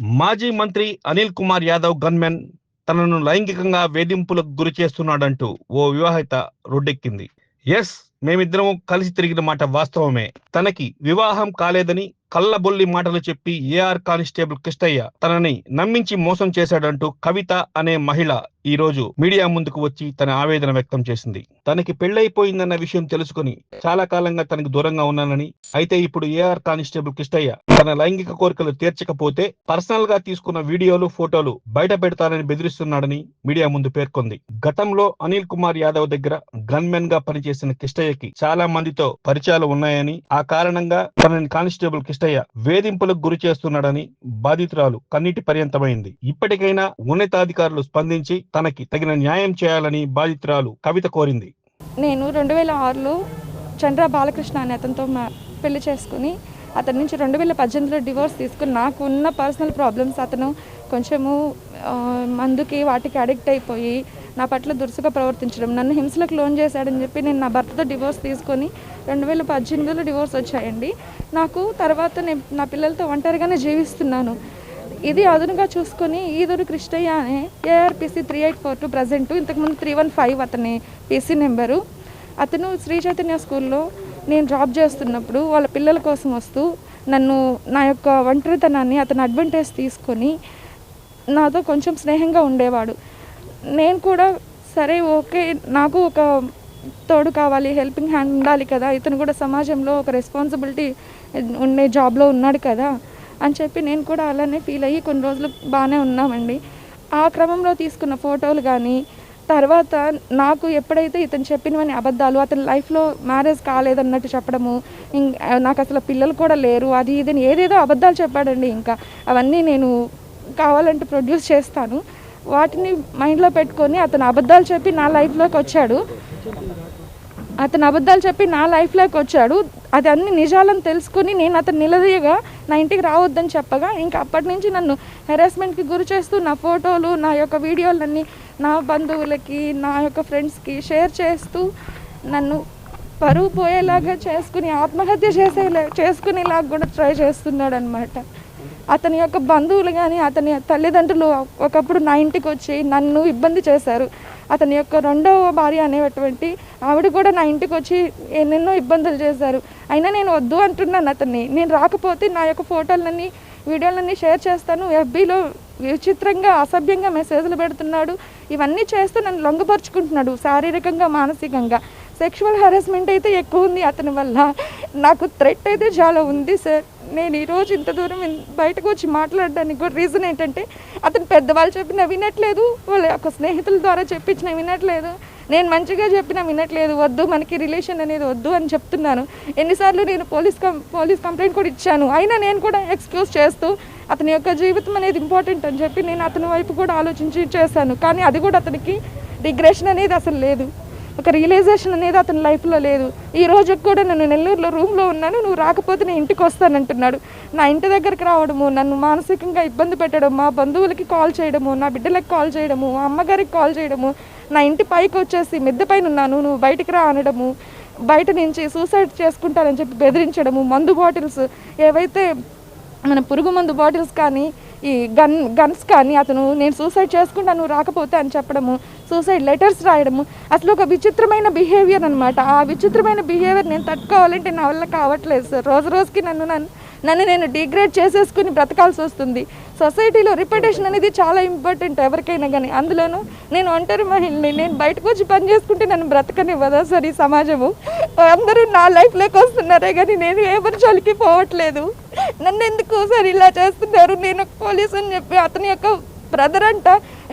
మాజీ మంత్రి అనిల్ కుమార్ యాదవ్ గన్మెన్ తనను లైంగికంగా వేధింపులకు గురి చేస్తున్నాడంటూ ఓ వివాహిత రొడ్డెక్కింది. ఎస్ మేమిద్దరం కలిసి తిరిగిన మాట వాస్తవమే. తనకి వివాహం కాలేదని కళ్ళబొల్లి మాటలు చెప్పి ఏఆర్ కానిస్టేబుల్ కృష్ణయ్య తనని నమ్మించి మోసం చేశాడంటూ కవిత అనే మహిళ ఈ రోజు మీడియా ముందుకు వచ్చి తన ఆవేదన వ్యక్తం చేసింది. తనకి పెళ్ళైపోయిందన్న విషయం తెలుసుకుని చాలా కాలంగా తనకు దూరంగా ఉన్నానని అయితే ఇప్పుడు ఏఆర్ కానిస్టేబుల్ కృష్ణయ్య తన లైంగిక కోరికలు తీర్చకపోతే పర్సనల్గా తీసుకున్న వీడియోలు ఫోటోలు బయట పెడతానని బెదిరిస్తున్నాడని మీడియా ముందు పేర్కొంది. గతంలో అనిల్ కుమార్ యాదవ్ దగ్గర గన్ మెన్గా పనిచేసిన కృష్ణయ్యకి చాలా మందితో పరిచయాలు ఉన్నాయని ఆ కారణంగా తనని కానిస్టేబుల్ కిష్టయ్య వేధింపులకు గురి చేస్తున్నాడని బాధితురాలు కన్నీటి పర్యంతమైంది. ఇప్పటికైనా ఉన్నతాధికారులు స్పందించి తనకి తగిన న్యాయం చేయాలని బాధితురాలు కవిత కోరింది. నేను రెండు వేల ఆరులో చంద్ర బాలకృష్ణ అనే అతనితో మా పెళ్ళి చేసుకుని అతని నుంచి రెండు వేల పద్దెనిమిదిలో డివోర్స్ తీసుకుని నాకు ఉన్న పర్సనల్ ప్రాబ్లమ్స్ అతను కొంచెము మందుకి వాటికి అడిక్ట్ అయిపోయి నా పట్ల దురుసుగా ప్రవర్తించడం. నన్ను హింసలకు లోన్ చేశాడని చెప్పి నేను నా భర్తతో డివోర్స్ తీసుకొని రెండు వేల పద్దెనిమిదిలో డివోర్స్ వచ్చాయండి. నాకు తర్వాత నేను నా పిల్లలతో ఒంటరిగానే జీవిస్తున్నాను. ఇది అదునుగా చూసుకొని ఈదురు కృష్ణయ్య అనే ARPC three eight four two present. ఇంతకుముందు త్రీ వన్ ఫైవ్ అతని పీసీ నెంబరు. అతను శ్రీ చైతన్య స్కూల్లో నేను జాబ్ చేస్తున్నప్పుడు వాళ్ళ పిల్లల కోసం వస్తూ నన్ను నా యొక్క ఒంటరితనాన్ని అతను అడ్వాంటేజ్ తీసుకొని నాతో కొంచెం స్నేహంగా ఉండేవాడు. నేను కూడా సరే ఓకే నాకు ఒక తోడు కావాలి హెల్పింగ్ హ్యాండ్ ఉండాలి కదా ఇతను కూడా సమాజంలో ఒక రెస్పాన్సిబిలిటీ ఉండే జాబ్లో ఉన్నాడు కదా అని చెప్పి నేను కూడా అలానే ఫీల్ అయ్యి కొన్ని రోజులు బాగానే ఉన్నామండి. ఆ క్రమంలో తీసుకున్న ఫోటోలు కానీ తర్వాత నాకు ఎప్పుడైతే ఇతను చెప్పినవని అబద్ధాలు అతని లైఫ్లో మ్యారేజ్ కాలేదన్నట్టు చెప్పడము నాకు అసలు పిల్లలు కూడా లేరు అది ఇది ఏదేదో అబద్ధాలు చెప్పాడండి. ఇంకా అవన్నీ నేను కావాలంటే ప్రొడ్యూస్ చేస్తాను. వాటిని మైండ్లో పెట్టుకొని అతను అబద్ధాలు చెప్పి నా లైఫ్లోకి వచ్చాడు. అతను అబద్ధాలు చెప్పి నా లైఫ్లోకి వచ్చాడు. అది అన్ని నిజాలను తెలుసుకుని నేను అతను నిలదీయగా నా ఇంటికి రావద్దని చెప్పగా ఇంకా అప్పటి నుంచి నన్ను హెరాస్మెంట్కి గురి చేస్తూ నా ఫోటోలు నా యొక్క వీడియోలన్నీ నా బంధువులకి నా యొక్క ఫ్రెండ్స్కి షేర్ చేస్తూ నన్ను పరువు పోయేలాగా చేసుకుని ఆత్మహత్య చేసేలా చేసుకునేలాగా కూడా ట్రై చేస్తున్నాడు అనమాట అతని యొక్క బంధువులు కానీ అతని తల్లిదండ్రులు ఒకప్పుడు నా ఇంటికి వచ్చి నన్ను ఇబ్బంది చేశారు. అతని యొక్క రెండవ భార్య అనేటువంటి ఆవిడ కూడా నా ఇంటికి వచ్చి ఎన్నెన్నో ఇబ్బందులు చేశారు. అయినా నేను వద్దు అంటున్నాను అతన్ని. నేను రాకపోతే నా యొక్క ఫోటోలన్నీ వీడియోలన్నీ షేర్ చేస్తాను. ఎఫ్బీలో విచిత్రంగా అసభ్యంగా మెసేజ్లు పెడుతున్నాడు. ఇవన్నీ చేస్తూ నన్ను లొంగపరుచుకుంటున్నాడు శారీరకంగా మానసికంగా. సెక్షువల్ హెరాస్మెంట్ అయితే ఎక్కువ ఉంది అతని వల్ల. నాకు థ్రెట్ అయితే చాలా ఉంది సార్ నేను ఈరోజు ఇంత దూరం బయటకు వచ్చి మాట్లాడడానికి కూడా రీజన్ ఏంటంటే అతను పెద్దవాళ్ళు చెప్పినా వినట్లేదు వాళ్ళ యొక్క స్నేహితుల ద్వారా చెప్పించిన వినట్లేదు. నేను మంచిగా చెప్పినా వినట్లేదు వద్దు మనకి రిలేషన్ అనేది వద్దు అని చెప్తున్నాను. ఎన్నిసార్లు నేను పోలీస్ కం పోలీస్ కంప్లైంట్ కూడా ఇచ్చాను. అయినా నేను కూడా ఎక్స్క్యూజ్ చేస్తూ అతని యొక్క జీవితం అనేది ఇంపార్టెంట్ అని చెప్పి నేను అతని వైపు కూడా ఆలోచించి చేశాను. కానీ అది కూడా అతనికి డిగ్రెషన్ అనేది అసలు లేదు. ఒక రియలైజేషన్ అనేది అతని లైఫ్లో లేదు. ఈ రోజు కూడా నన్ను నెల్లూరులో రూమ్లో ఉన్నాను నువ్వు రాకపోతే నేను ఇంటికి వస్తానంటున్నాడు. నా ఇంటి దగ్గరికి రావడము నన్ను మానసికంగా ఇబ్బంది పెట్టడం మా బంధువులకి కాల్ చేయడము నా బిడ్డలకు కాల్ చేయడము మా అమ్మగారికి కాల్ చేయడము నా ఇంటి పైకి వచ్చేసి మిద్దె పైన ఉన్నాను నువ్వు బయటికి రా అనడము బయట నుంచి సూసైడ్ చేసుకుంటానని చెప్పి బెదిరించడము మందు బాటిల్స్ ఏవైతే మన పురుగు మందు బాటిల్స్ కానీ ఈ గన్ గన్స్ కానీ అతను నేను సూసైడ్ చేసుకుంటాను నువ్వు రాకపోతే అని చెప్పడము సూసైడ్ లెటర్స్ రాయడము అసలు ఒక విచిత్రమైన బిహేవియర్ అనమాట ఆ విచిత్రమైన బిహేవియర్ నేను తట్టుకోవాలంటే నా వల్ల కావట్లేదు సార్ రోజు రోజుకి నన్ను నన్ను నన్ను నేను డిగ్రేడ్ చేసేసుకుని బ్రతకాల్సి వస్తుంది. సొసైటీలో రిప్యుటేషన్ అనేది చాలా ఇంపార్టెంట్ ఎవరికైనా కానీ. అందులోనూ నేను ఒంటరి మహిళని నేను బయటకు వచ్చి పని చేసుకుంటే నన్ను బ్రతకనివ్వదా సార్ ఈ సమాజము? అందరూ నా లైఫ్లోకి వస్తున్నారే కానీ నేను ఎవరి జోలికి పోవట్లేదు. నన్ను ఎందుకు సార్ ఇలా చేస్తున్నారు? నేను పోలీస్ అని చెప్పి అతని యొక్క బ్రదర్ అంట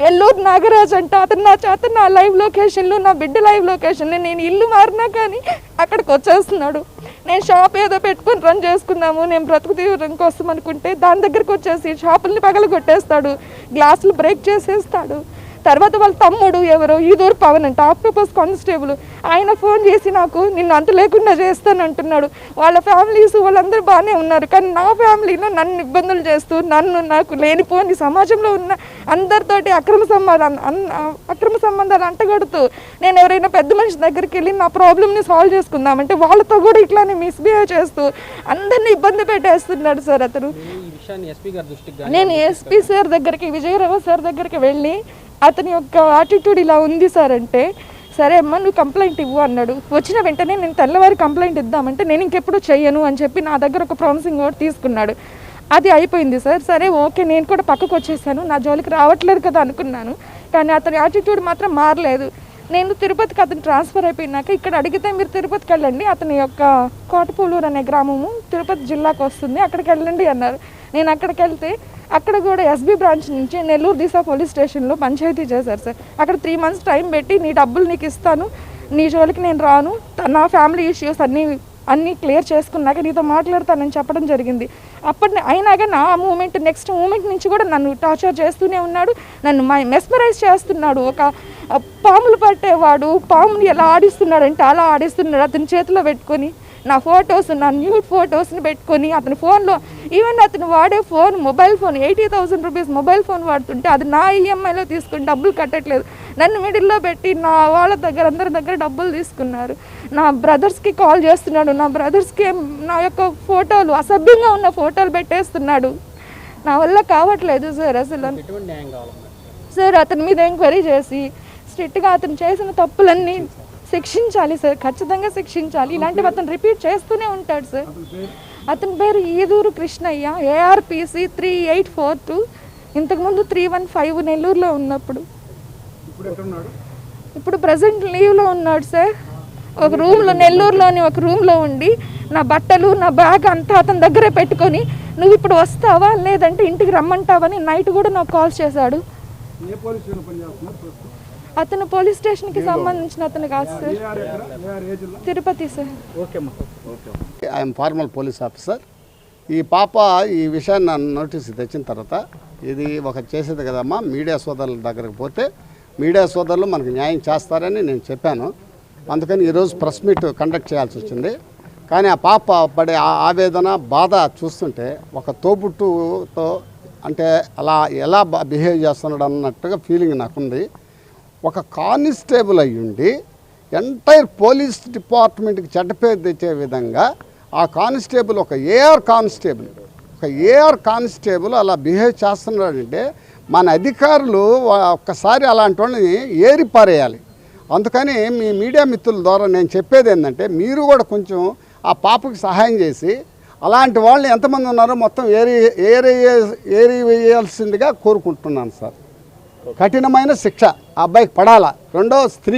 ఎల్లూరు నాగరాజ్ అంట అతను నా చేత నా లైవ్ లొకేషన్లో నా బిడ్డ లైవ్ లొకేషన్లో నేను ఇల్లు మారినా కానీ అక్కడికి వచ్చేస్తున్నాడు. నేను షాప్ ఏదో పెట్టుకొని రన్ చేసుకుందాము నేను బ్రతుకు తీవ్రం కోసం అనుకుంటే దాని దగ్గరకు వచ్చేసి షాపుల్ని పగల కొట్టేస్తాడు గ్లాసులు బ్రేక్ చేసేస్తాడు. తర్వాత వాళ్ళ తమ్ముడు ఎవరో ఈదూరు పవన్ అంట ఆక్టోపస్ కానిస్టేబుల్. ఆయన ఫోన్ చేసి నాకు నిన్ను అంత లేకుండా చేస్తాను అంటున్నాడు. వాళ్ళ ఫ్యామిలీస్ వాళ్ళందరూ బాగానే ఉన్నారు కానీ నా ఫ్యామిలీలో నన్ను ఇబ్బందులు చేస్తూ నన్ను నాకు లేనిపోని సమాజంలో ఉన్న అందరితోటి అక్రమ సంబంధాలు అక్రమ సంబంధాలు అంటగడుతూ నేను ఎవరైనా పెద్ద మనిషి దగ్గరికి వెళ్ళి నా ప్రాబ్లమ్ని సాల్వ్ చేసుకుందామంటే వాళ్ళతో కూడా ఇట్లానే మిస్బిహేవ్ చేస్తూ అందరిని ఇబ్బంది పెట్టేస్తున్నాడు సార్ అతను. నేను ఎస్పీ సార్ దగ్గరికి విజయరావు సార్ దగ్గరికి వెళ్ళి అతని యొక్క యాటిట్యూడ్ ఇలా ఉంది సార్ అంటే సరే అమ్మా నువ్వు కంప్లైంట్ ఇవ్వు అన్నాడు. వచ్చిన వెంటనే నేను తెల్లవారి కంప్లైంట్ ఇద్దామంటే నేను ఇంకెప్పుడు చెయ్యను అని చెప్పి నా దగ్గర ఒక ప్రామిసింగ్ వర్డ్ తీసుకున్నాడు. అది అయిపోయింది సార్ సరే ఓకే నేను కూడా పక్కకు వచ్చేసాను. నా జోలికి రావట్లేదు కదా అనుకున్నాను. కానీ అతని యాటిట్యూడ్ మాత్రం మారలేదు. నేను తిరుపతికి అతను ట్రాన్స్ఫర్ అయిపోయినాక ఇక్కడ అడిగితే మీరు తిరుపతికి వెళ్ళండి. అతని యొక్క కోటపూలూరు అనే గ్రామము తిరుపతి జిల్లాకు వస్తుంది. అక్కడికి వెళ్ళండి అన్నారు. నేను అక్కడికి వెళ్తే అక్కడ కూడా ఎస్బీ బ్రాంచ్ నుంచి నెల్లూరు దిశా పోలీస్ స్టేషన్లో పంచాయతీ చేశారు సార్ అక్కడ త్రీ మంత్స్ టైం పెట్టి నీ డబ్బులు నీకు ఇస్తాను నీ జోలికి నేను రాను నా ఫ్యామిలీ ఇష్యూస్ అన్నీ అన్నీ క్లియర్ చేసుకున్నాక నీతో మాట్లాడతానని చెప్పడం జరిగింది. అప్పటి అయినాక నా మూమెంట్ నెక్స్ట్ మూమెంట్ నుంచి కూడా నన్ను టార్చర్ చేస్తూనే ఉన్నాడు నన్ను మెస్మరైజ్ చేస్తున్నాడు. ఒక పాములు పట్టేవాడు పాముని ఎలా ఆడిస్తున్నాడంటే అలా ఆడిస్తున్నాడు అతని చేతిలో పెట్టుకొని. నా ఫొటోస్ నా న్యూడ్ ఫొటోస్ని పెట్టుకొని అతని ఫోన్లో ఈవెన్ అతను వాడే phone mobile phone eighty thousand rupees mobile phone వాడుతుంటే అది నా ఈఎంఐలో తీసుకుని డబ్బులు కట్టట్లేదు. నన్ను మిడిల్లో పెట్టి నా వాళ్ళ దగ్గర అందరి దగ్గర డబ్బులు తీసుకున్నారు. నా బ్రదర్స్కి కాల్ చేస్తున్నాడు. నా బ్రదర్స్కి నా యొక్క ఫోటోలు అసభ్యంగా ఉన్న ఫోటోలు పెట్టేస్తున్నాడు. నా వల్ల కావట్లేదు సార్ అసలు. సార్ అతని మీద ఎంక్వైరీ చేసి స్ట్రిక్ట్గా అతను చేసిన తప్పులన్నీ శిక్షించాలి సార్ ఖచ్చితంగా శిక్షించాలి. ఇలాంటివి అతను రిపీట్ చేస్తూనే ఉంటాడు సార్. అతని పేరు? Eduru Krishnaiah ARPC three eight four two. ఇంతకుముందు త్రీ వన్ ఫైవ్ నెల్లూరులో ఉన్నప్పుడు. ఇప్పుడు ప్రజెంట్ లీవ్లో ఉన్నాడు సార్. ఒక రూమ్లో నెల్లూరులోని ఒక రూమ్లో ఉండి నా బట్టలు నా బ్యాగ్ అంతా అతని దగ్గరే పెట్టుకొని నువ్వు ఇప్పుడు వస్తావా? లేదంటే ఇంటికి రమ్మంటావని నైట్ కూడా నాకు కాల్ చేశాడు. అతను పోలీస్ స్టేషన్కి సంబంధించిన అతను కాదు సార్. తిరుపతి సార్. ఓకే అమ్మా. ఐఎమ్ ఫార్మల్ పోలీస్ ఆఫీసర్ ఈ పాప ఈ విషయాన్ని నన్ను నోటీస్ తెచ్చిన తర్వాత ఇది ఒక చేసేది కదమ్మా మీడియా సోదరుల దగ్గరకు పోతే మీడియా సోదరులు మనకు న్యాయం చేస్తారని నేను చెప్పాను. అందుకని ఈరోజు ప్రెస్ మీట్ కండక్ట్ చేయాల్సి వచ్చింది. కానీ ఆ పాప పడే ఆ- ఆవేదన బాధ చూస్తుంటే ఒక తోబుట్టుతో అంటే అలా ఎలా బిహేవ్ చేస్తున్నాడు అన్నట్టుగా ఫీలింగ్ నాకుంది ఒక కానిస్టేబుల్ అయ్యుండి ఎంటైర్ పోలీస్ డిపార్ట్మెంట్కి చెడ్డపేరు తెచ్చే విధంగా ఆ కానిస్టేబుల్ ఒక ఏఆర్ కానిస్టేబుల్. ఒక ఏఆర్ కానిస్టేబుల్ అలా బిహేవ్ చేస్తున్నాడంటే మన అధికారులు ఒక్కసారి అలాంటి వాళ్ళని ఏరి పారేయాలి. అందుకని మీ మీడియా మిత్రుల ద్వారా నేను చెప్పేది ఏంటంటే మీరు కూడా కొంచెం ఆ పాపకి సహాయం చేసి అలాంటి వాళ్ళు ఎంతమంది ఉన్నారో మొత్తం ఏరి ఏరి ఏరి వేయాల్సిందిగా కోరుకుంటున్నాను సార్. కఠినమైన శిక్ష. ఆ అబ్బాయికి పడాలా? రెండో స్త్రీ